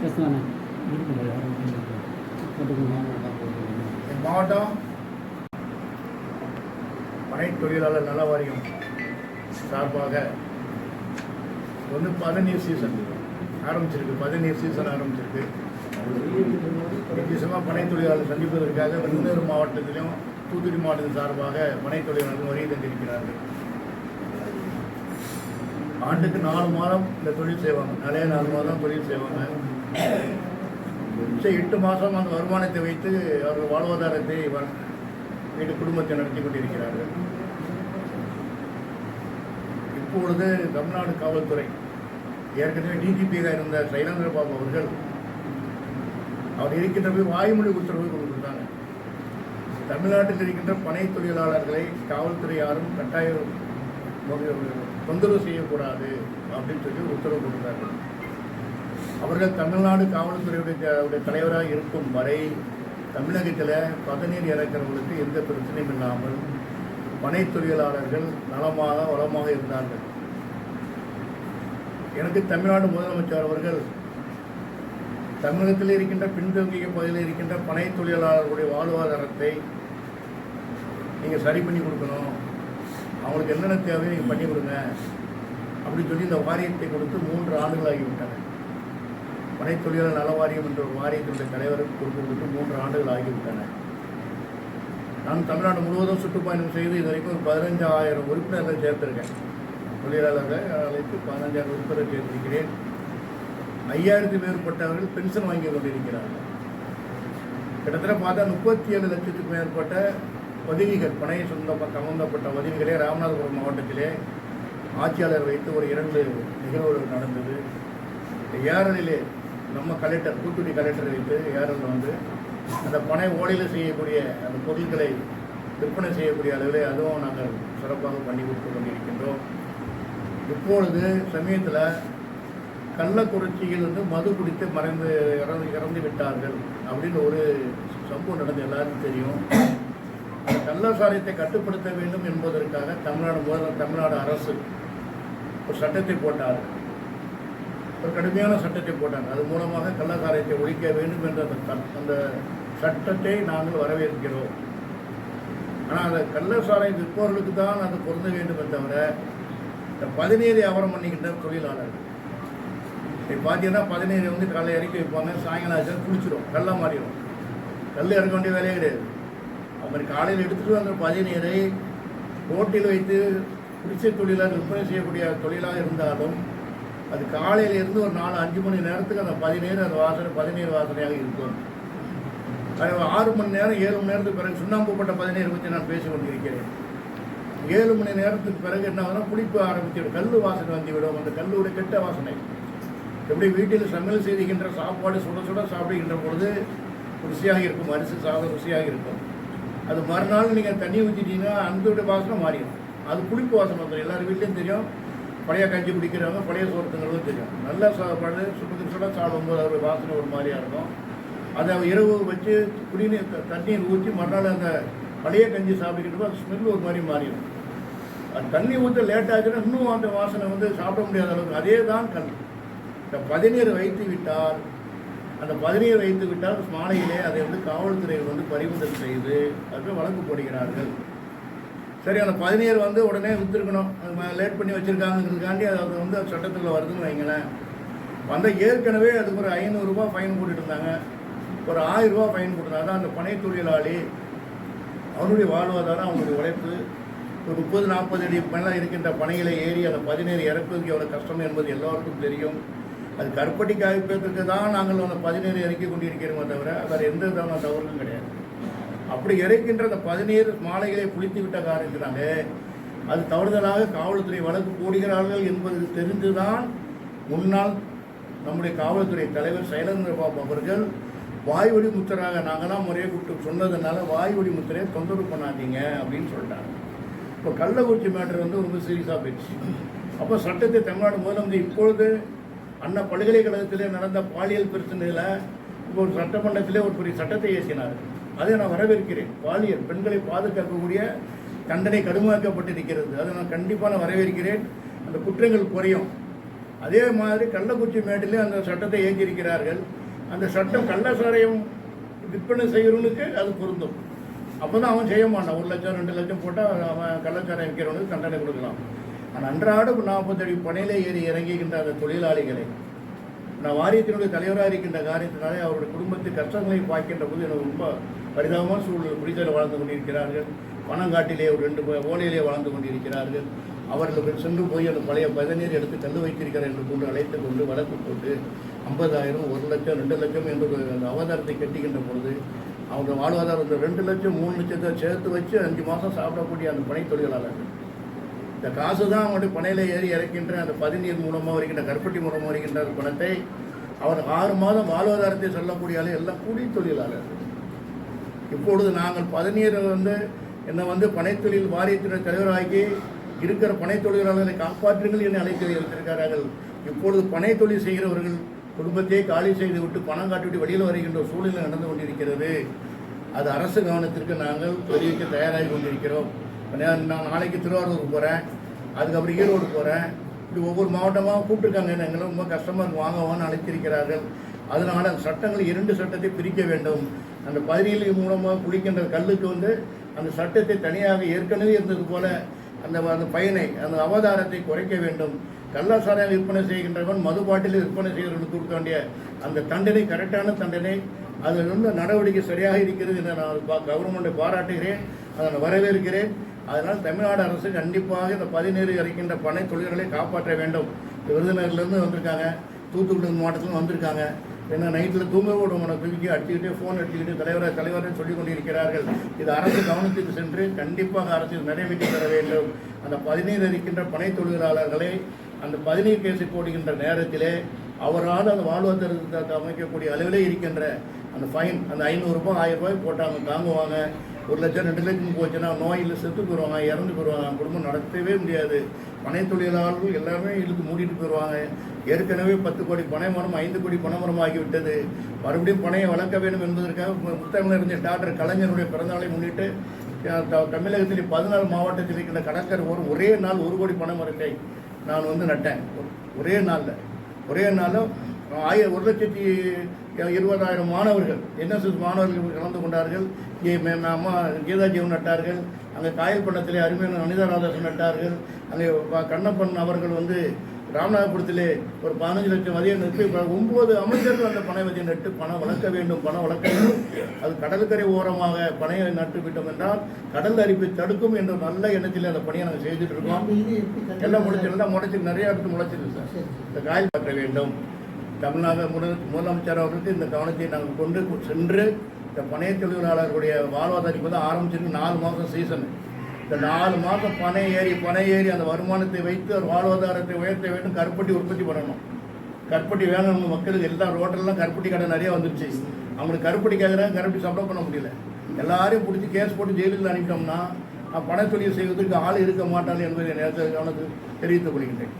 பேசலாண்ணே. மாவட்டம் பனை தொழிலாளர் நல வாரியம் சார்பாக ஒன்று பதநீர் சீசன் ஆரம்பிச்சிருக்கு. பதநீர் சீசன் ஆரம்பிச்சிருக்கு. விசேஷமாக பனை தொழிலாளர் சந்திப்பதற்காக வெந்தூர் மாவட்டத்திலும் தூத்துக்குடி மாவட்டத்தின் சார்பாக பனை தொழிலாளர்கள் வருகை தந்திருக்கிறார்கள். ஆண்டுக்கு நாலு மாதம் இந்த தொழில் செய்வாங்க. நிறைய நாலு மாதம் தொழில் செய்வாங்க. மிச்ச எட்டு மாதம் அந்த வருமானத்தை வைத்து அவர்கள் வாழ்வாதாரத்தை வ- வீட்டு குடும்பத்தை நடத்தி கொண்டிருக்கிறார்கள். இப்பொழுது தமிழ்நாடு காவல்துறை ஏற்கனவே டிஜிபியாக இருந்த சைலேந்திர பாபு அவர்கள் அவர் இருக்கின்ற போய் வாய்மொழி உத்தரவு கொடுத்துருந்தாங்க. தமிழ்நாட்டில் இருக்கின்ற பனை தொழிலாளர்களை காவல்துறை யாரும் கட்டாயம் தொந்தரவு செய்யக்கூடாது அப்படின்னு சொல்லி உத்தரவு கொடுத்தார்கள். அவர்கள் தமிழ்நாடு காவல்துறையுடைய தலைவராக இருக்கும் வரை தமிழகத்தில் பதநீர் இறக்கிறவங்களுக்கு எந்த பிரச்சனையும் இல்லாமல் பனை தொழிலாளர்கள் நலமாக வளமாக இருந்தார்கள். எனக்கு தமிழ்நாடு முதலமைச்சர் அவர்கள் தமிழகத்தில் இருக்கின்ற பின்தங்கிய பகுதியில் இருக்கின்ற பனை தொழிலாளர்களுடைய வாழ்வாதாரத்தை நீங்கள் சரி பண்ணி கொடுக்கணும். அவங்களுக்கு என்னென்ன தேவையோ நீங்கள் பண்ணி கொடுங்க. அப்படின்னு சொல்லி இந்த வாரியத்தை கொடுத்து மூன்று ஆண்டுகள் ஆகிவிட்டன. பனை தொழிலாளர் நல வாரியம் என்ற ஒரு வாரியத்தினுடைய தலைவருக்கு பொறுப்பு மூன்று ஆண்டுகள் ஆகிவிட்டன. நான் தமிழ்நாடு முழுவதும் சுற்றுப்பயணம் செய்து இது வரைக்கும் ஒரு பதினஞ்சாயிரம் உறுப்பினர்கள் சேர்த்திருக்கேன். தொழிலாளர்களை அழைத்து பதினஞ்சாயிரம் உறுப்பினர்கள் சேர்த்திருக்கிறேன். ஐயாயிரத்து மேற்பட்டவர்கள் பென்ஷன் வாங்கி கொண்டிருக்கிறார்கள். கிட்டத்தட்ட பார்த்தா முப்பத்தி ஏழு லட்சத்துக்கு மேற்பட்ட பதிவிகள் பனை சொந்த சம்பந்தப்பட்ட பதிவுகளே ராமநாதபுரம் மாவட்டத்திலே ஆட்சியாளர் வைத்து ஒரு இரண்டு நிகழ்வுகள் நடந்தது. ஏரலிலே நம்ம கலெக்டர் தூத்துக்குடி கலெக்டர் வைத்து ஏரல் வந்து அந்த பனை ஓலையில் செய்யக்கூடிய அந்த பொருட்களை விற்பனை செய்யக்கூடிய அளவில் அதுவும் நாங்கள் சிறப்பாக பண்ணி கொடுத்து கொண்டிருக்கின்றோம். இப்பொழுது சமயத்தில் கள்ளக்குறிச்சியில் வந்து மது குடித்து மறைந்து இறந்து இறந்து விட்டார்கள் அப்படின்னு ஒரு சம்பவம் நடந்து எல்லாருக்கும் தெரியும். அந்த கள்ளசாரியத்தை கட்டுப்படுத்த வேண்டும் என்பதற்காக தமிழ்நாடு முதல்வர் தமிழ்நாடு அரசு ஒரு சட்டத்தை போட்டார். ஒரு கடுமையான சட்டத்தை போட்டாங்க. அது மூலமாக கள்ளக்காரத்தை ஒழிக்க வேண்டும் என்ற அந்த அந்த சட்டத்தை நாங்கள் வரவேற்கிறோம். ஆனால் அந்த கள்ளசாலை விற்பவர்களுக்கு தான் அது பொருந்த வேண்டுமே தவிர இந்த பதினேழு வியாபாரம் பண்ணிக்கின்ற தொழிலாளர்கள். இப்போ பார்த்தீங்கன்னா பதினேழு வந்து காலை இறக்கி வைப்பாங்க சாயங்காலம் ஆச்சு குளிச்சிடும் கல்லாக மாறிடும் கல் இறக்க வேண்டிய வேலையே கிடையாது. அவர் காலையில் எடுத்துகிட்டு வந்த பதினேழை ரோட்டில் வைத்து குடிசை தொழிலாக விற்பனை செய்யக்கூடிய தொழிலாக இருந்தாலும் அது காலையிலேருந்து ஒரு நாலு அஞ்சு மணி நேரத்துக்கு அந்த பதினேழு அந்த வாசனை பதினேழு வாசனையாக இருக்கும். அது ஆறு மணி நேரம் ஏழு மணி நேரத்துக்கு பிறகு சுண்ணாம்பு போட்ட பதினேழு பற்றி நான் பேசி கொண்டிருக்கிறேன் ஏழு மணி நேரத்துக்கு பிறகு என்ன ஆகுதுன்னா புளிப்பு ஆரம்பிச்சிடும். கல் வாசனை வந்துவிடும். அந்த கல்லுடைய கெட்ட வாசனை. எப்படி வீட்டில் சமையல் செய்துகின்ற சாப்பாடு சுட சுட சாப்பிடுகின்ற பொழுது ருசியாக இருக்கும். அரிசி சாதம் ருசியாக இருக்கும். அது மறுநாள் நீங்கள் தண்ணி ஊற்றிட்டீங்கன்னா அந்த வாசனை மாறிடும். அது புளிப்பு வாசனை வந்துடும் எல்லார் வீட்லேயும் தெரியும். பழைய கஞ்சி குடிக்கிறவங்க பழைய சோறுத்துங்கிறதும் தெரியும். நல்ல சாப்பாடு சுட சுட சாப்பிடும்போது அதோட வாசனை ஒரு மாதிரியாக இருக்கும். அதை இரவு வச்சு குடிநீர் த- தண்ணீர் ஊற்றி மறுநாள் அந்த பழைய கஞ்சி சாப்பிட்டுக்கிட்டு அது ஸ்மெல் ஒரு மாதிரி மாறிடும். அது தண்ணி ஊற்ற லேட் ஆச்சுன்னா இன்னும் அந்த வாசனை வந்து சாப்பிட முடியாத அளவுக்கு அதே தான் கல். இந்த பதினீர் வைத்து விட்டால் அந்த பதினீர் வைத்து விட்டால் மாலையிலே அதை வந்து காவல்துறை வந்து பறிமுதல் செய்து அதுக்கு வழக்கு போடுகிறார்கள். சரி அந்த பதினேழு வந்து உடனே விற்றுருக்கணும் லேட் பண்ணி வச்சுருக்காங்கிறதுக்காண்டி அது வந்து சட்டத்தில் வருதுன்னு வைங்களேன். வந்த ஏற்கனவே அதுக்கு ஒரு ஐநூறுரூபா ஃபைன் போட்டுட்டு இருந்தாங்க. ஒரு ஆயிரரூபா ஃபைன் போட்டுருந்தாங்க. அதான் அந்த பனை தொழிலாளி அவனுடைய வாழ்வாதாரம் அவனுடைய உழைப்பு. ஒரு முப்பது நாற்பது அடி மேலே இருக்கின்ற பனைகளை ஏறி அந்த பதினேழு இறப்பதுக்கு எவ்வளோ கஷ்டம் என்பது எல்லாருக்கும் தெரியும். அது கற்பட்டி காய்ப்பதற்கு தான் நாங்கள் அந்த பதினேழு இறக்கி கொண்டிருக்கிறோமே தவிர வேறு எந்த விதமான தவறும் கிடையாது. அப்படி இறைக்கின்ற அந்த பதினேழு மாலைகளை புளித்து விட்ட காரணத்தினாலே அது தவறுதலாக காவல்துறை வழக்கு போடுகிறார்கள் என்பது தெரிந்துதான் முன்னாள் நம்முடைய காவல்துறை தலைவர் சைலேந்திர பாபு அவர்கள் வாய்வழி முத்திராக நாங்களாம் முறையை கூப்பிட்டு சொன்னதுனால வாய்வழி முத்திரையை தொந்தரவு பண்ணாதீங்க அப்படின்னு சொல்லிட்டாங்க. இப்போ கள்ளக்குறிச்சி மேட்டர் வந்து ரொம்ப சீரியஸாக போயிடுச்சு. அப்போ சட்டத்தை தமிழ்நாடு முதலமைச்சர் இப்பொழுது அண்ணா பல்கலைக்கழகத்திலே நடந்த பாலியல் பிரச்சனையில் இப்போ ஒரு சட்டமன்றத்திலே ஒரு பெரிய சட்டத்தை ஏசினார். அதை நான் வரவேற்கிறேன். பாலியல் பெண்களை பாதுகாக்கக்கூடிய தண்டனை கடுமையாக்கப்பட்டிருக்கிறது அதை நான் கண்டிப்பாக நான் வரவேற்கிறேன். அந்த குற்றங்கள் குறையும். அதே மாதிரி கள்ளக்குறிச்சி மேட்டிலே அந்த சட்டத்தை ஏற்றிருக்கிறார்கள். அந்த சட்டம் கள்ளசாரையும் விற்பனை செய்கிறவனுக்கு அது பொருந்தும். அப்போ தான் அவன் செய்ய மாட்டான். ஒரு லட்சம் ரெண்டு லட்சம் போட்டால் அவன் கள்ளச்சாரம் விற்கிறவனுக்கு தண்டனை கொடுக்கலாம். ஆனால் அன்றாடம் நாற்பத்தடி பணியிலே ஏறி இறங்குகின்ற அந்த தொழிலாளிகளை நான் வாரியத்தினுடைய தலைவராக இருக்கின்ற காரியத்தினாலே அவருடைய குடும்பத்து கஷ்டங்களை பார்க்கின்ற போது எனக்கு ரொம்ப பரிதாபமான சூழல் குடித்தல வாழ்ந்து கொண்டிருக்கிறார்கள். பணங்காட்டிலே ஒரு ரெண்டு ஓலையிலே வாழ்ந்து கொண்டிருக்கிறார்கள். அவர்கள் சென்று போய் அந்த பழைய பதநீர் எடுத்து கண்டு வைத்திருக்கிறார் என்று கொண்டு அழைத்து கொண்டு வழக்கு போட்டு ஐம்பதாயிரம் ஒரு லட்சம் ரெண்டு லட்சம் என்று ஒரு அந்த அவதாரத்தை கட்டுகின்ற பொழுது அவங்க வாழ்வாதாரம் ரெண்டு லட்சம் மூணு லட்சத்தை சேர்த்து வச்சு அஞ்சு மாதம் சாப்பிடக்கூடிய அந்த பனை தொழிலாளர்கள். இந்த காசு தான் அவனுடைய பனையில ஏறி இறக்கின்ற அந்த பதிநீர் மூலமாக வருகின்ற கற்பட்டி மூலமாக வருகின்ற அந்த பணத்தை அவர் ஆறு மாதம் வாழ்வாதாரத்தை சொல்லக்கூடிய ஆளு எல்லாம் கூலி தொழிலாளர். இப்பொழுது நாங்கள் பதினீரை வந்து என்னை வந்து பனைத்தொழில் வாரியத்தினர் தலைவராகி இருக்கிற பனை தொழிலாளர்களை காப்பாற்றுங்கள் என அழைத்து வைத்திருக்கிறார்கள். இப்பொழுது பனை தொழில் செய்கிறவர்கள் குடும்பத்தையே காலி செய்து விட்டு பணம் காட்டிவிட்டு வெளியில் வருகின்ற சூழ்நிலை நடந்து கொண்டிருக்கிறது. அது அரசு கவனத்திற்கு நாங்கள் தெரிவிக்க தயாராகி கொண்டிருக்கிறோம். நான் நாளைக்கு திருவாரூர் போகிறேன் அதுக்கப்புறம் ஈரோடு போகிறேன் இப்படி ஒவ்வொரு மாவட்டமாக கூப்பிட்டுருக்காங்க. எங்களை ரொம்ப கஷ்டமாக இருக்கு வாங்க வான்னு அழைத்திருக்கிறார்கள். அதனால் அந்த சட்டங்கள் இரண்டு சட்டத்தை பிரிக்க வேண்டும். அந்த பதினேழு மூலமாக குளிக்கின்ற கல்லுக்கு வந்து அந்த சட்டத்தை தனியாக ஏற்கனவே இருந்தது போல அந்த அந்த பயனை அந்த அவதாரத்தை குறைக்க வேண்டும். கள்ளசாராயம் விற்பனை செய்கின்றவன் மது பாட்டில் விற்பனை செய்கிறவர்களுக்கு கொடுக்க வேண்டிய அந்த தண்டனை கரெக்டான தண்டனை அதில் உள்ள நடவடிக்கை சரியாக இருக்கிறது என்று நான் பா- கவர்மெண்ட்டை பாராட்டுகிறேன். அதை நான் வரவேற்கிறேன். அதனால் தமிழ்நாடு அரசு கண்டிப்பாக இந்த பதினேழு இருக்கின்ற பனை தொழில்களை காப்பாற்ற வேண்டும். விருதுநகர்லேருந்து வந்திருக்காங்க. தூத்துக்குடி மாவட்டத்திலும் வந்திருக்காங்க. ஏன்னா நைட்டில் தூங்க விட உன தூக்கி அடிச்சுக்கிட்டு ஃபோன் அடிச்சுக்கிட்டு தலைவரை தலைவரை சொல்லிக் கொண்டிருக்கிறார்கள். இது அரசு கவனத்துக்கு சென்று கண்டிப்பாக அரசு இதை நிறைவேற்றி தர வேண்டும். அந்த பதினீர் இருக்கின்ற பனை தொழிலாளர்களை அந்த பதினீர் கேஸை போடுகின்ற நேரத்திலே அவரால் அந்த வாழ்வாதாரத்தை அமைக்கக்கூடிய அளவிலே இருக்கின்ற அந்த ஃபைன் அந்த ஐநூறுரூபா ஆயிரம் ரூபாய் போட்டாங்க தாங்குவாங்க. ஒரு லட்சம் ரெண்டு லட்சம் போச்சுன்னா நோயில் செத்து போயிடுவாங்க இறந்து போயிடுவாங்க குடும்பம் நடத்தவே முடியாது. பனை தொழிலாளர்கள் எல்லாருமே இழுத்து மூடிட்டு போயிடுவாங்க ஏற்கனவே பத்து கோடி பனை மரம் ஐந்து கோடி பனை மரம் ஆகிவிட்டது. மறுபடியும் பனையை வளர்க்க வேண்டும் என்பதற்காக மு- இருந்த டாக்டர் கலைஞருடைய பிறந்தநாளை முன்னிட்டு த- தமிழகத்தில் பதினாலு மாவட்டத்தில் இருக்கின்ற கடற்கரை ஒரு ஒரே நாள் ஒரு கோடி பனை மரத்தை நான் வந்து நட்டேன். ஒரே நாளில். ஒரே நாளில் ஆயிரம் ஒரு லட்சத்தி இருபதாயிரம் மாணவர்கள் என்எஸ்எஸ் மாணவர்கள் கலந்து கொண்டார்கள். அம்மா கீதா ஜீவன் நட்டார்கள். அங்கே காயல் பண்ணத்திலே அருமையான அனிதா ராதாசன் நட்டார்கள். அங்கே கண்ணப்பன் அவர்கள் வந்து ராமநாதபுரத்திலே ஒரு பதினஞ்சு லட்சம் மதியம் நட்டு ஒன்பது அமைச்சர்கள் அந்த பனை மதியம் நட்டு பணம் வளர்க்க வேண்டும் பணம் வளர்க்க வேண்டும். அது கடற்கரை ஓரமாக பனையை நட்டு விட்டோம் என்றால் கடல் அரிப்பை தடுக்கும் என்ற நல்ல எண்ணத்தில் அந்த பணியை நாங்கள் செய்துட்டு இருக்கோம். எல்லாம் முடிச்சு எல்லாம் முளைச்சு நிறைய இடத்து முளைச்சிருக்கு சார். இந்த காயில் பற்ற வேண்டும். தமிழ்நாடு முதல் முதலமைச்சர் அவர்களுக்கு இந்த கவனத்தை நாங்கள் கொண்டு சென்று இந்த பனைய தொழிலாளர்களுடைய வாழ்வாதாரம் வந்து ஆரம்பிச்சிருக்கு. நாலு மாதம் சீசன் இந்த நாலு மாதம் பனை ஏறி பனை ஏறி அந்த வருமானத்தை வைத்து ஒரு வாழ்வாதாரத்தை உயர்த்த வேண்டும் கருப்பட்டி உற்பத்தி பண்ணணும். கருப்பட்டி வேணும் நம்ம மக்களுக்கு. எல்லா ரோட்டெல்லாம் கருப்பட்டி கடை நிறைய வந்துருச்சு. அவங்களுக்கு கருப்பட்டி கேட்குறாங்க கருப்பட்டி சப்ளை பண்ண முடியல. எல்லாரையும் பிடிச்சி கேஸ் போட்டு ஜெயிலில் அனுப்பிட்டோம்னா அஹ், செய்வதற்கு ஆள் இருக்க மாட்டாள் என்பதை நேரத்தில் கவனத்தில் தெரிவித்துக் கொள்கின்றேன்.